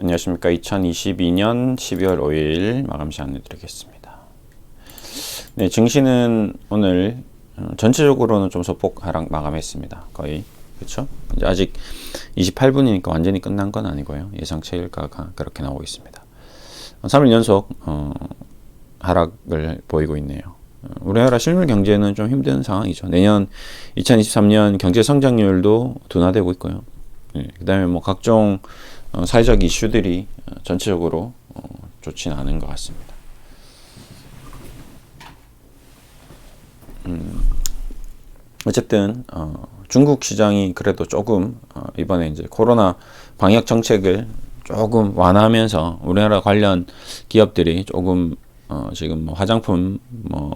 안녕하십니까. 2022년 12월 5일 마감 시간 내드리겠습니다. 네, 증시는 오늘 어, 전체적으로는 좀 소폭 하락 마감했습니다. 거의. 그렇죠? 아직 28분이니까 완전히 끝난 건 아니고요. 예상 체일가가 그렇게 나오고 있습니다. 3일 연속 어, 하락을 보이고 있네요. 어, 우리나라 실물 경제는 좀 힘든 상황이죠. 내년 2023년 경제 성장률도 둔화되고 있고요. 네, 그다음에 뭐 각종 어, 사회적 이슈들이 어, 전체적으로 어, 좋지는 않은 것 같습니다. 음, 어쨌든 어, 중국 시장이 그래도 조금 어, 이번에 이제 코로나 방역 정책을 조금 완화하면서 우리나라 관련 기업들이 조금 어, 지금 뭐 화장품 뭐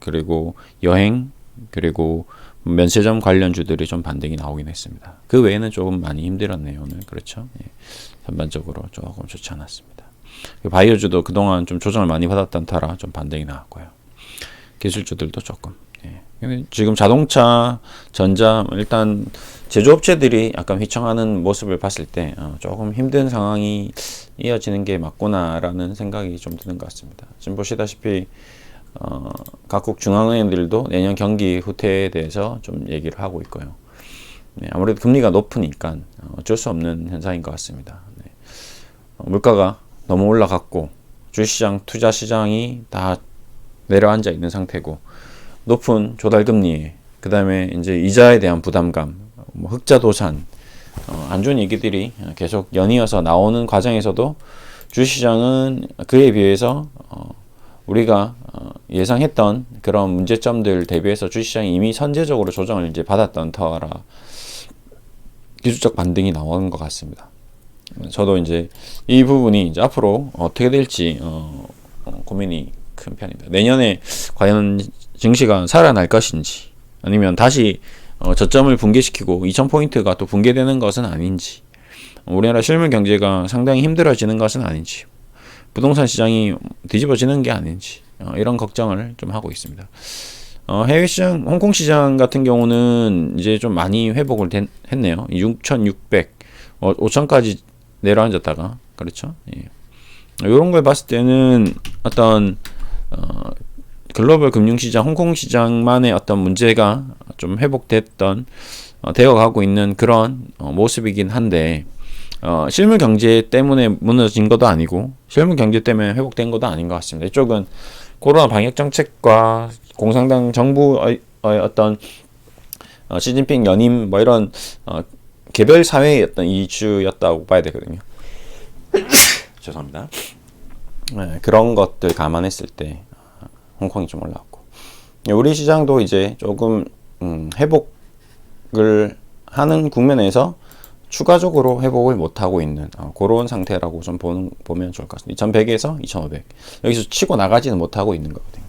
그리고 여행 그리고 면세점 관련주들이 좀 반등이 나오긴 했습니다. 그 외에는 조금 많이 힘들었네요 오늘 그렇죠. 예. 전반적으로 조금 좋지 않았습니다. 그 바이오주도 그동안 좀 조정을 많이 받았던 터라 좀 반등이 나왔고요. 기술주들도 조금. 예. 지금 자동차, 전자 일단 제조업체들이 약간 휘청하는 모습을 봤을 때 어, 조금 힘든 상황이 이어지는 게 맞구나라는 생각이 좀 드는 것 같습니다. 지금 보시다시피 어, 각국 중앙은행들도 내년 경기 후퇴에 대해서 좀 얘기를 하고 있고요. 네, 아무래도 금리가 높으니까 어쩔 수 없는 현상인 것 같습니다. 네. 어, 물가가 너무 올라갔고 주시장, 투자 시장이 다 내려앉아 있는 상태고 높은 조달 금리, 그 다음에 이제 이자에 대한 부담감, 뭐 흑자 도산, 어, 안 좋은 얘기들이 계속 연이어서 나오는 과정에서도 주시장은 그에 비해서 어, 우리가 어, 예상했던 그런 문제점들 대비해서 주시장이 이미 선제적으로 조정을 이제 받았던 터라 기술적 반등이 나오는 것 같습니다. 저도 이제 이 부분이 이제 앞으로 어떻게 될지 어, 어, 고민이 큰 편입니다. 내년에 과연 증시가 살아날 것인지 아니면 다시 어, 저점을 붕괴시키고 2,000포인트가 또 붕괴되는 것은 아닌지 우리나라 실물 경제가 상당히 힘들어지는 것은 아닌지 부동산 시장이 뒤집어지는 게 아닌지 어, 이런 걱정을 좀 하고 있습니다. 어, 해외 시장, 홍콩 시장 같은 경우는 이제 좀 많이 회복을 된, 했네요. 6,600, 어, 5,000까지 내려앉았다가 그렇죠. 예. 이런 걸 봤을 때는 어떤 어, 글로벌 금융시장, 홍콩 시장만의 어떤 문제가 좀 회복됐던 어, 되어가고 있는 그런 어, 모습이긴 한데 어, 실물 경제 때문에 무너진 것도 아니고 실물 경제 때문에 회복된 것도 아닌 것 같습니다. 이쪽은 코로나 방역 정책과 공산당 정부의 어떤 어, 시진핑 연임 뭐 이런 어, 개별 사회의 어떤 이슈였다고 봐야 되거든요. 죄송합니다. 네, 그런 것들 감안했을 때 어, 홍콩이 좀 올라왔고 우리 시장도 이제 조금 음, 회복을 하는 국면에서 추가적으로 회복을 못하고 있는 어, 그런 상태라고 좀 보는, 보면 좋을 것 같습니다. 2100에서 2500 여기서 치고 나가지는 못하고 있는 거거든요.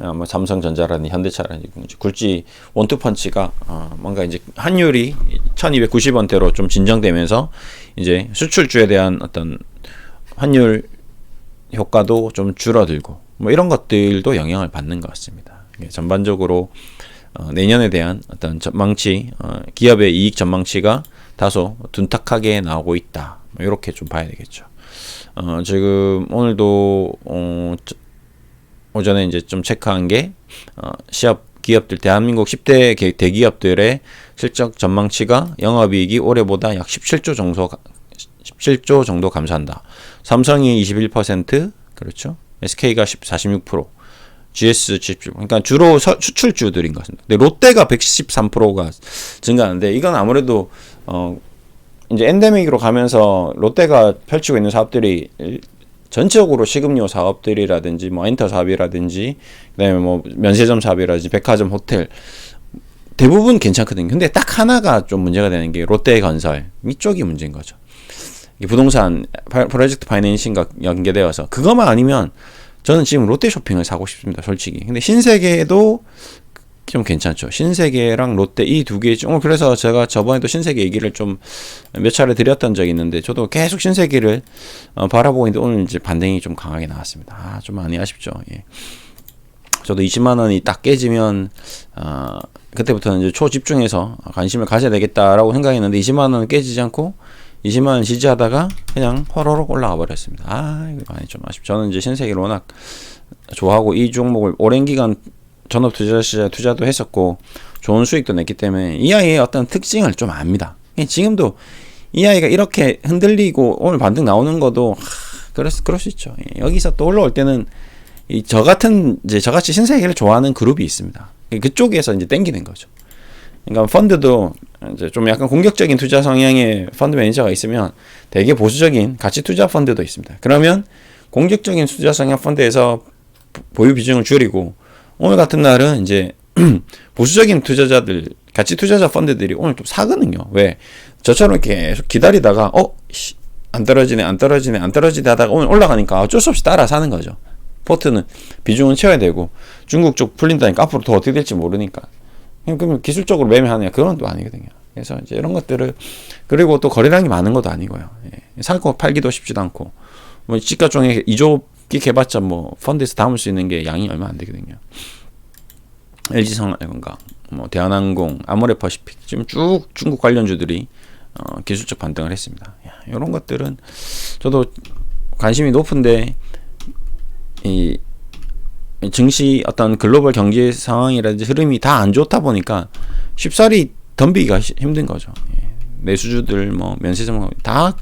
예. 어, 뭐 삼성전자라든지 현대차라든지 굴지 원투펀치가 어, 뭔가 이제 환율이 1290원대로 좀 진정되면서 이제 수출주에 대한 어떤 환율 효과도 좀 줄어들고 뭐 이런 것들도 영향을 받는 것 같습니다. 예, 전반적으로 어, 내년에 대한 어떤 전망치, 어, 기업의 이익 전망치가 다소 둔탁하게 나오고 있다. 이렇게 뭐좀 봐야 되겠죠. 어, 지금 오늘도 어, 오전에 이제 좀 체크한 게 어, 시합 기업들 대한민국 10대 대기업들의 실적 전망치가 영업이익이 올해보다 약 17조 정도 17조 정도 감소한다. 삼성이 21% 그렇죠. SK가 46% GS 77. 그러니까 주로 서, 수출주들인 것 같습니다. 근데 롯데가 113%가 증가하는데 이건 아무래도 어 이제 엔데믹으로 가면서 롯데가 펼치고 있는 사업들이 전체적으로 식음료 사업들이라든지 뭐 엔터 사업이라든지 그다음에 뭐 면세점 사업이라든지 백화점 호텔 대부분 괜찮거든요. 근데 딱 하나가 좀 문제가 되는 게 롯데건설 이쪽이 문제인 거죠. 부동산 프로젝트 파이낸싱과 연계되어서 그것만 아니면 저는 지금 롯데 쇼핑을 사고 싶습니다, 솔직히. 근데 신세계도 좀 괜찮죠. 신세계랑 롯데 이 두 개 중, 그래서 제가 저번에도 신세계 얘기를 좀 몇 차례 드렸던 적이 있는데, 저도 계속 신세계를 어, 바라보고 있는데, 오늘 이제 반등이 좀 강하게 나왔습니다. 아, 좀 많이 아쉽죠. 예. 저도 20만 원이 딱 깨지면, 어, 그때부터는 이제 초집중해서 관심을 가져야 되겠다라고 생각했는데, 20만 원은 깨지지 않고, 20만 원 지지하다가 그냥 호로록 올라가 버렸습니다. 아, 이거 많이 좀 아쉽. 저는 이제 신세계를 워낙 좋아하고 이 종목을 오랜 기간 전업 투자 시절 투자도 했었고 좋은 수익도 냈기 때문에 이 아이의 어떤 특징을 좀 압니다. 지금도 이 아이가 이렇게 흔들리고 오늘 반등 나오는 것도 하, 그럴, 그럴 수 있죠. 예, 여기서 또 올라올 때는 이 저 같은 이제 저같이 신세계를 좋아하는 그룹이 있습니다. 그쪽에서 이제 땡기는 거죠. 그러니까 펀드도 이제 좀 약간 공격적인 투자 성향의 펀드 매니저가 있으면 되게 보수적인 가치 투자 펀드도 있습니다. 그러면 공격적인 투자 성향 펀드에서 보유 비중을 줄이고 오늘 같은 날은 이제 보수적인 투자자들 가치 투자자 펀드들이 오늘 좀 사거든요. 왜? 저처럼 계속 기다리다가 어, 안 떨어지네, 안 떨어지네, 안 떨어지네 하다가 오늘 올라가니까 어쩔 수 없이 따라 사는 거죠. 포트는 비중은 채워야 되고 중국 쪽 풀린다니까 앞으로 더 어떻게 될지 모르니까 그럼 기술적으로 매매하느냐 그건 또 아니거든요. 그래서 이제 이런 것들을 그리고 또 거래량이 많은 것도 아니고요. 예. 사고 팔기도 쉽지도 않고 뭐 지가총액 2조기 개봤자 뭐 펀드에서 담을 수 있는 게 양이 얼마 안 되거든요. LG성건가 뭐 대한항공, 아모레퍼시픽 지금 쭉 중국 관련주들이 어, 기술적 반등을 했습니다. 야, 이런 것들은 저도 관심이 높은데 이 증시 어떤 글로벌 경제 상황이라든지 흐름이 다 안 좋다 보니까 쉽사리 덤비기가 힘든 거죠. 예. 내수주들 뭐 면세점 다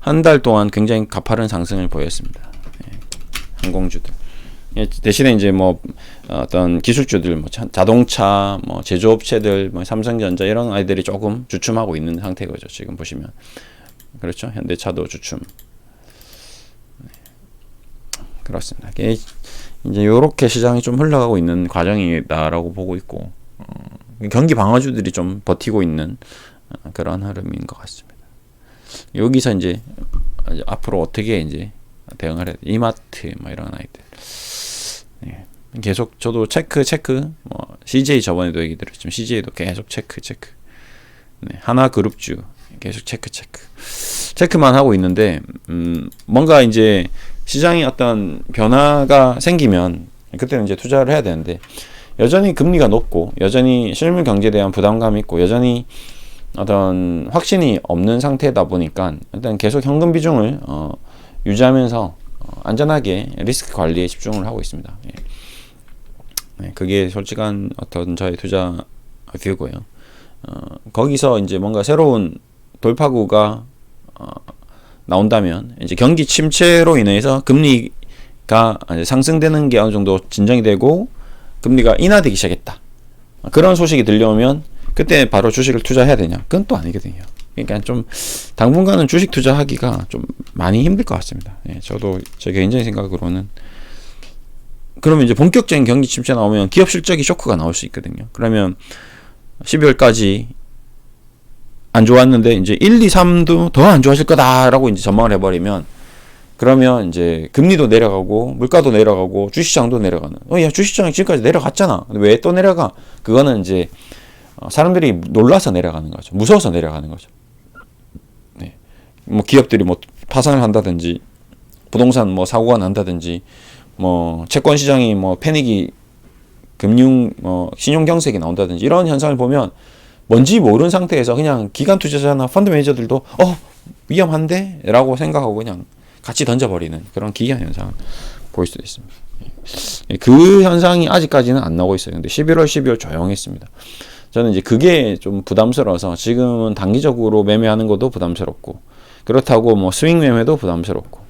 한 달 동안 굉장히 가파른 상승을 보였습니다. 예. 항공주들. 예, 대신에 이제 뭐 어떤 기술주들 뭐 자동차 뭐 제조업체들 뭐 삼성전자 이런 아이들이 조금 주춤하고 있는 상태거죠. 지금 보시면 그렇죠. 현대차도 주춤. 네. 그렇습니다. 이제 요렇게 시장이 좀 흘러가고 있는 과정이다라고 보고 있고 어, 경기 방어주들이 좀 버티고 있는 어, 그런 흐름인 것 같습니다. 여기서 이제 앞으로 어떻게 이제 대응을 해 이마트 뭐 이런 아이들 네. 계속 저도 체크 체크 뭐 CJ 저번에도 얘기 드렸지만 CJ도 계속 체크 체크 네. 하나 그룹주 계속 체크 체크 체크만 하고 있는데 음 뭔가 이제 시장이 어떤 변화가 생기면 그때는 이제 투자를 해야 되는데 여전히 금리가 높고 여전히 실물 경제에 대한 부담감이 있고 여전히 어떤 확신이 없는 상태다 보니까 일단 계속 현금 비중을 어, 유지하면서 어, 안전하게 리스크 관리에 집중을 하고 있습니다. 예. 네, 그게 솔직한 어떤 저의 투자 뷰고요. 어, 거기서 이제 뭔가 새로운 돌파구가 어, 나온다면 이제 경기 침체로 인해서 금리가 상승되는 게 어느 정도 진정이 되고 금리가 인하되기 시작했다. 그런 소식이 들려오면 그때 바로 주식을 투자해야 되냐? 그건 또 아니거든요. 그러니까 좀 당분간은 주식 투자하기가 좀 많이 힘들 것 같습니다. 예, 저도 제 개인적인 생각으로는 그러면 이제 본격적인 경기 침체 나오면 기업 실적이 쇼크가 나올 수 있거든요. 그러면 12월까지 안 좋았는데 이제 1, 2, 3도 더 안 좋아질 거다라고 이제 전망을 해버리면 그러면 이제 금리도 내려가고 물가도 내려가고 주시장도 내려가는. 어, 야 주시장이 지금까지 내려갔잖아. 왜 또 내려가? 그거는 이제 어, 사람들이 놀라서 내려가는 거죠. 무서워서 내려가는 거죠. 네. 뭐 기업들이 뭐 파산을 한다든지 부동산 뭐 사고가 난다든지 뭐 채권 시장이 뭐 패닉이 금융 뭐 신용 경색이 나온다든지 이런 현상을 보면 뭔지 모르는 상태에서 그냥 기관 투자자나 펀드 매니저들도 어 위험한데 라고 생각하고 그냥 같이 던져버리는 그런 기이한 현상을 보일 수도 있습니다. 예, 그 현상이 아직까지는 안 나오고 있어요. 근데 11월, 12월 조용했습니다. 저는 이제 그게 좀 부담스러워서 지금은 단기적으로 매매하는 것도 부담스럽고 그렇다고 뭐 스윙 매매도 부담스럽고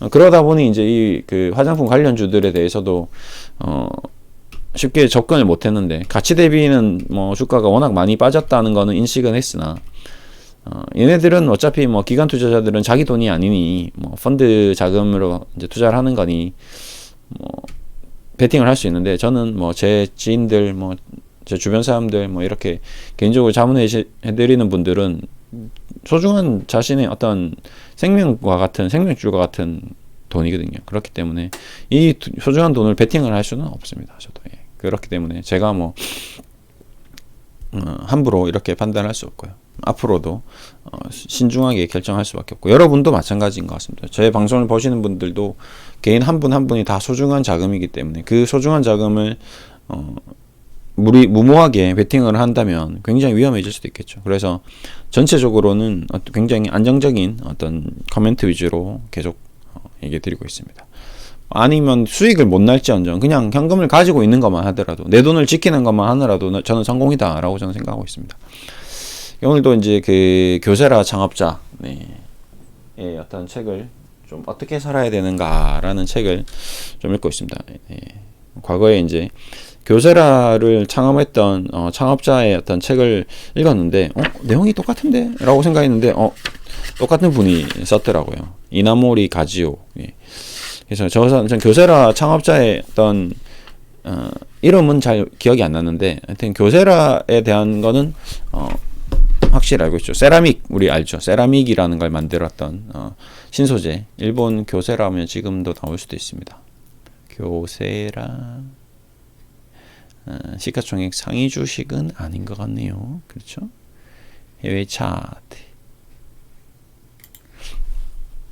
어, 그러다 보니 이제 이 그 화장품 관련주들에 대해서도 어 쉽게 접근을 못했는데 가치 대비는 뭐 주가가 워낙 많이 빠졌다는 거는 인식은 했으나 어, 얘네들은 어차피 뭐 기관 투자자들은 자기 돈이 아니니 뭐 펀드 자금으로 이제 투자를 하는 거니 뭐 베팅을 할 수 있는데 저는 뭐 제 지인들 뭐 제 주변 사람들 뭐 이렇게 개인적으로 자문해 드리는 분들은 소중한 자신의 어떤 생명과 같은 생명줄과 같은 돈이거든요. 그렇기 때문에 이 소중한 돈을 베팅을 할 수는 없습니다. 저도 예. 그렇기 때문에 제가 뭐 어, 함부로 이렇게 판단할 수 없고요. 앞으로도 어, 신중하게 결정할 수밖에 없고 여러분도 마찬가지인 것 같습니다. 제 방송을 보시는 분들도 개인 한 분한 한 분이 다 소중한 자금이기 때문에 그 소중한 자금을 어, 무리 무모하게 베팅을 한다면 굉장히 위험해질 수도 있겠죠. 그래서 전체적으로는 어- 굉장히 안정적인 어떤 커멘트 위주로 계속 어, 얘기 드리고 있습니다. 아니면 수익을 못 날지언정 그냥 현금을 가지고 있는 것만 하더라도 내 돈을 지키는 것만 하느라도 나- 저는 성공이다라고 저는 생각하고 있습니다. 오늘도 이제 그 교세라 창업자 네, 의 어떤 책을 좀 어떻게 살아야 되는가라는 책을 좀 읽고 있습니다. 예. 과거에 이제 교세라를 창업했던 어, 창업자의 어떤 책을 읽었는데 어, 내용이 똑같은데라고 생각했는데 어, 똑같은 분이 썼더라고요. 이나모리 가지오. 예. 그래서 저, 전 교세라 창업자의 어떤 어, 이름은 잘 기억이 안 나는데 하여튼 교세라에 대한 거는 어, 확실히 알고 있죠. 세라믹 우리 알죠. 세라믹이라는 걸 만들었던 어, 신소재 일본 교세라면 지금도 나올 수도 있습니다. 교세라 어, 시가총액 상위 주식은 아닌 것 같네요. 그렇죠? 해외 차트.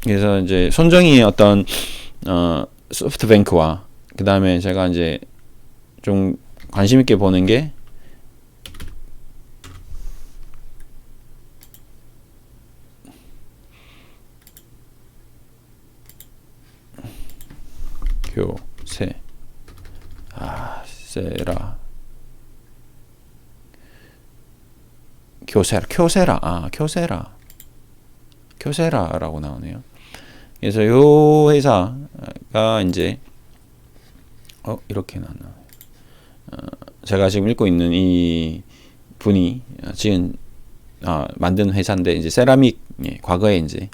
그래서 이제 손정희 어떤 어, 소프트뱅크와 그 다음에 제가 이제 좀 관심 있게 보는 게 교세 아 세라. 교세라 교세라. 아 교세라. 교세라라고 나오네요. 그래서 요 회사가 이제 어 이렇게 나나 어, 제가 지금 읽고 있는 이 분이 지금 아, 만든 회사인데 이제 세라믹 예, 과거에 이제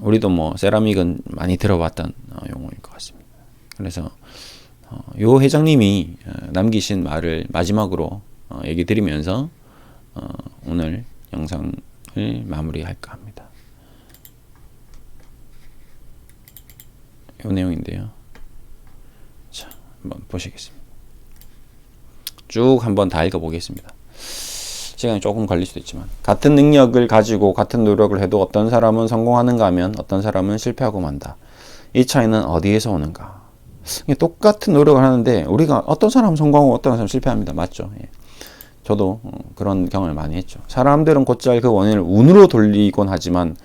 우리도 뭐 세라믹은 많이 들어봤던 어, 용어일 것 같습니다. 그래서 어, 요 회장님이 어, 남기신 말을 마지막으로 어, 얘기 드리면서 어, 오늘 영상을 마무리할까 합니다. 요 내용인데요. 자, 한번 보시겠습니다. 쭉 한번 다 읽어보겠습니다. 시간이 조금 걸릴 수도 있지만 같은 능력을 가지고 같은 노력을 해도 어떤 사람은 성공하는가 하면 어떤 사람은 실패하고 만다. 이 차이는 어디에서 오는가? 똑같은 노력을 하는데 우리가 어떤 사람은 성공하고 어떤 사람은 실패합니다. 맞죠? 예. 저도 어, 그런 경험을 많이 했죠. 사람들은 곧잘 그 원인을 운으로 돌리곤 하지만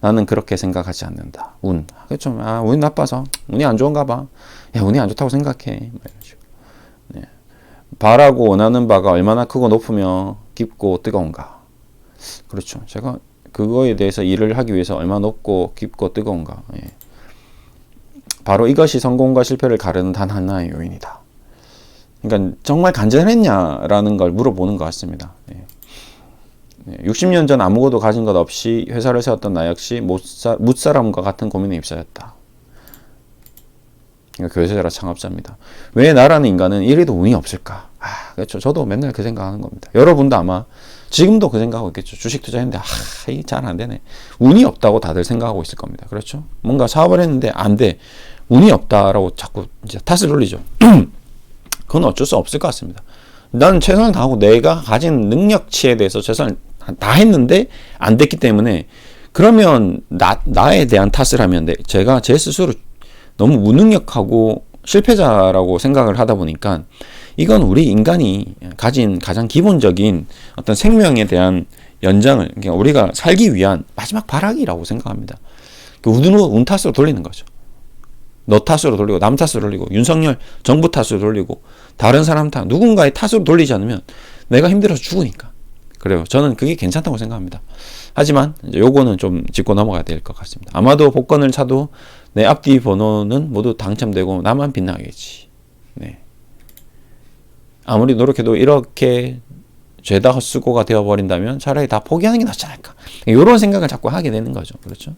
나는 그렇게 생각하지 않는다. 운. 그렇죠. 아, 운이 나빠서. 운이 안 좋은가 봐. 야, 운이 안 좋다고 생각해. 뭐. 네. 바라고 원하는 바가 얼마나 크고 높으며 깊고 뜨거운가. 그렇죠. 제가 그거에 대해서 일을 하기 위해서 얼마나 높고 깊고 뜨거운가. 예. 바로 이것이 성공과 실패를 가르는 단 하나의 요인이다. 그러니까 정말 간절했냐라는 걸 물어보는 것 같습니다. 예. 60년 전 아무것도 가진 것 없이 회사를 세웠던 나 역시 못사, 못사람과 같은 고민에 휩싸였다. 그러니까 교세자라 창업자입니다. 왜 나라는 인간은 이래도 운이 없을까? 아, 그렇죠. 저도 맨날 그 생각하는 겁니다. 여러분도 아마 지금도 그 생각하고 있겠죠. 주식 투자했는데 아, 잘안 되네. 운이 없다고 다들 생각하고 있을 겁니다. 그렇죠? 뭔가 사업을 했는데 안 돼. 운이 없다라고 자꾸 이제 탓을 돌리죠. 그건 어쩔 수 없을 것 같습니다. 나는 최선을 다하고 내가 가진 능력치에 대해서 최선을 다 했는데 안 됐기 때문에 그러면 나 나에 대한 탓을 하면 내, 제가 제 스스로 너무 무능력하고 실패자라고 생각을 하다 보니까 이건 우리 인간이 가진 가장 기본적인 어떤 생명에 대한 연장을 그러니까 우리가 살기 위한 마지막 발악이라고 생각합니다. 그 운으로 운 탓으로 돌리는 거죠. 너 탓으로 돌리고 남 탓으로 돌리고 윤석열 정부 탓으로 돌리고 다른 사람 탓 누군가의 탓으로 돌리지 않으면 내가 힘들어서 죽으니까 그래요. 저는 그게 괜찮다고 생각합니다. 하지만 요거는 좀 짚고 넘어가야 될 것 같습니다. 아마도 복권을 사도 내 앞뒤 번호는 모두 당첨되고 나만 빛나겠지. 네. 아무리 노력해도 이렇게 죄다 헛수고가 되어버린다면 차라리 다 포기하는 게 낫지 않을까. 이런 생각을 자꾸 하게 되는 거죠. 그렇죠?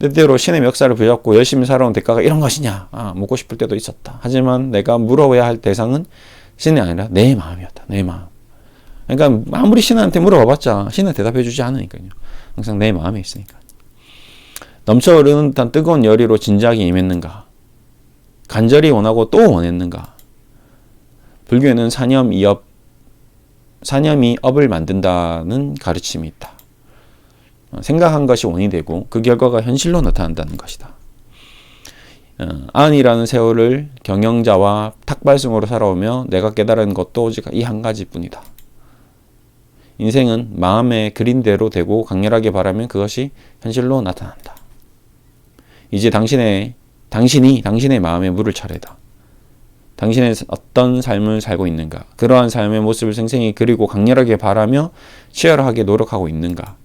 때때로 신의 역사를 부여잡고 열심히 살아온 대가가 이런 것이냐 아, 묻고 싶을 때도 있었다. 하지만 내가 물어야 할 대상은 신이 아니라 내 마음이었다. 내 마음. 그러니까 아무리 신한테 물어봐봤자 신은 대답해주지 않으니까요. 항상 내 마음에 있으니까. 넘쳐 흐르는 듯한 뜨거운 열의로 진작에 임했는가? 간절히 원하고 또 원했는가? 불교에는 사념 이업, 사념이 업을 만든다는 가르침이 있다. 생각한 것이 원이 되고 그 결과가 현실로 나타난다는 것이다. 어, 안이라는 세월을 경영자와 탁발승으로 살아오며 내가 깨달은 것도 오직 이 한 가지뿐이다. 인생은 마음에 그린 대로 되고 강렬하게 바라면 그것이 현실로 나타난다. 이제 당신의 당신이 당신의 마음에 물을 차례다. 당신의 어떤 삶을 살고 있는가? 그러한 삶의 모습을 생생히 그리고 강렬하게 바라며 치열하게 노력하고 있는가?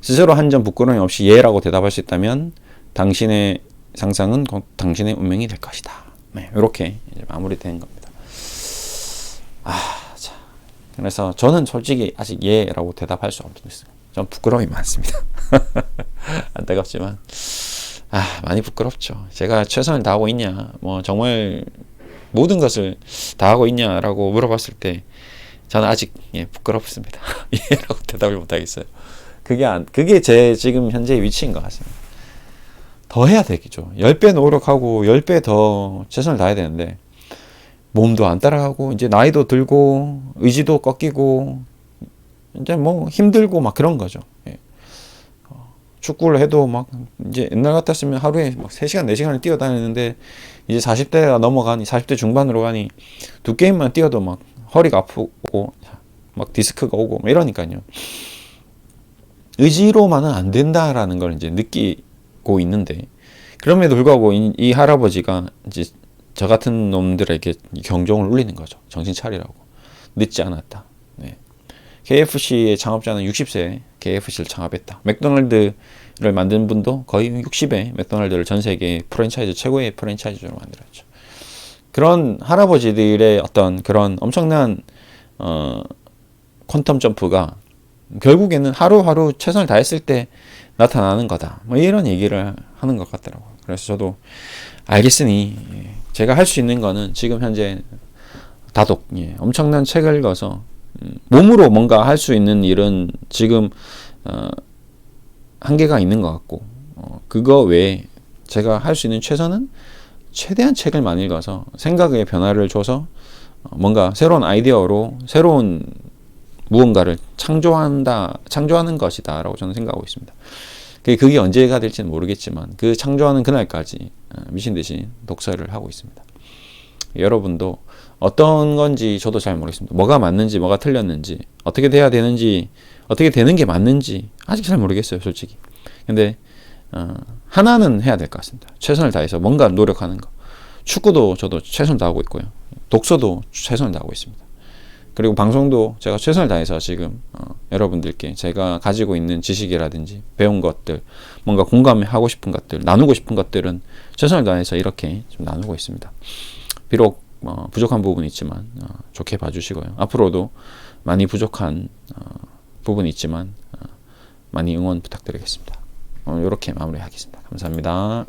스스로 한 점 부끄러움 없이 예라고 대답할 수 있다면 당신의 상상은 곧 당신의 운명이 될 것이다. 네, 이렇게 마무리되는 겁니다. 아, 자. 그래서 저는 솔직히 아직 예라고 대답할 수 없습니다. 전 부끄러움이 많습니다. 안타깝지만 아 많이 부끄럽죠. 제가 최선을 다하고 있냐, 뭐 정말 모든 것을 다하고 있냐라고 물어봤을 때 저는 아직 예, 부끄럽습니다. 예라고 대답을 못하겠어요. 그게 안, 그게 제 지금 현재 위치인 것 같습니다. 더 해야 되겠죠. 10배 노력하고 10배 더 최선을 다해야 되는데 몸도 안 따라가고 이제 나이도 들고 의지도 꺾이고 이제 뭐 힘들고 막 그런 거죠. 예. 어, 축구를 해도 막 이제 옛날 같았으면 하루에 막 3시간, 4시간을 뛰어다니는데 이제 40대가 넘어가니 40대 중반으로 가니 두 게임만 뛰어도 막 허리가 아프고 막 디스크가 오고 막 이러니까요. 의지로만은 안 된다라는 걸 이제 느끼고 있는데 그럼에도 불구하고 이, 이 할아버지가 이제 저 같은 놈들에게 경종을 울리는 거죠. 정신 차리라고. 늦지 않았다. 네. KFC의 창업자는 60세 KFC를 창업했다. 맥도날드를 만든 분도 거의 60에 맥도날드를 전 세계 프랜차이즈 최고의 프랜차이즈로 만들었죠. 그런 할아버지들의 어떤 그런 엄청난 어, 퀀텀 점프가 결국에는 하루하루 최선을 다했을 때 나타나는 거다. 뭐 이런 얘기를 하는 것 같더라고요. 그래서 저도 알겠으니 예, 제가 할 수 있는 거는 지금 현재 다독, 예, 엄청난 책을 읽어서 음, 몸으로 뭔가 할 수 있는 일은 지금 어, 한계가 있는 것 같고 어, 그거 외에 제가 할 수 있는 최선은 최대한 책을 많이 읽어서 생각의 변화를 줘서 어, 뭔가 새로운 아이디어로 새로운 무언가를 창조한다, 창조하는 것이다라고 저는 생각하고 있습니다. 그게 언제가 될지는 모르겠지만 그 창조하는 그날까지 어, 미친 듯이 독서를 하고 있습니다. 여러분도 어떤 건지 저도 잘 모르겠습니다. 뭐가 맞는지, 뭐가 틀렸는지, 어떻게 돼야 되는지, 어떻게 되는 게 맞는지 아직 잘 모르겠어요, 솔직히. 근데 어, 하나는 해야 될 것 같습니다. 최선을 다해서 뭔가 노력하는 거. 축구도 저도 최선을 다하고 있고요. 독서도 최선을 다하고 있습니다. 그리고 방송도 제가 최선을 다해서 지금 어, 여러분들께 제가 가지고 있는 지식이라든지 배운 것들, 뭔가 공감하고 싶은 것들, 나누고 싶은 것들은 최선을 다해서 이렇게 좀 나누고 있습니다. 비록 어, 부족한 부분이 있지만 어, 좋게 봐주시고요. 앞으로도 많이 부족한 어, 부분이 있지만 어, 많이 응원 부탁드리겠습니다. 이렇게 마무리하겠습니다. 감사합니다.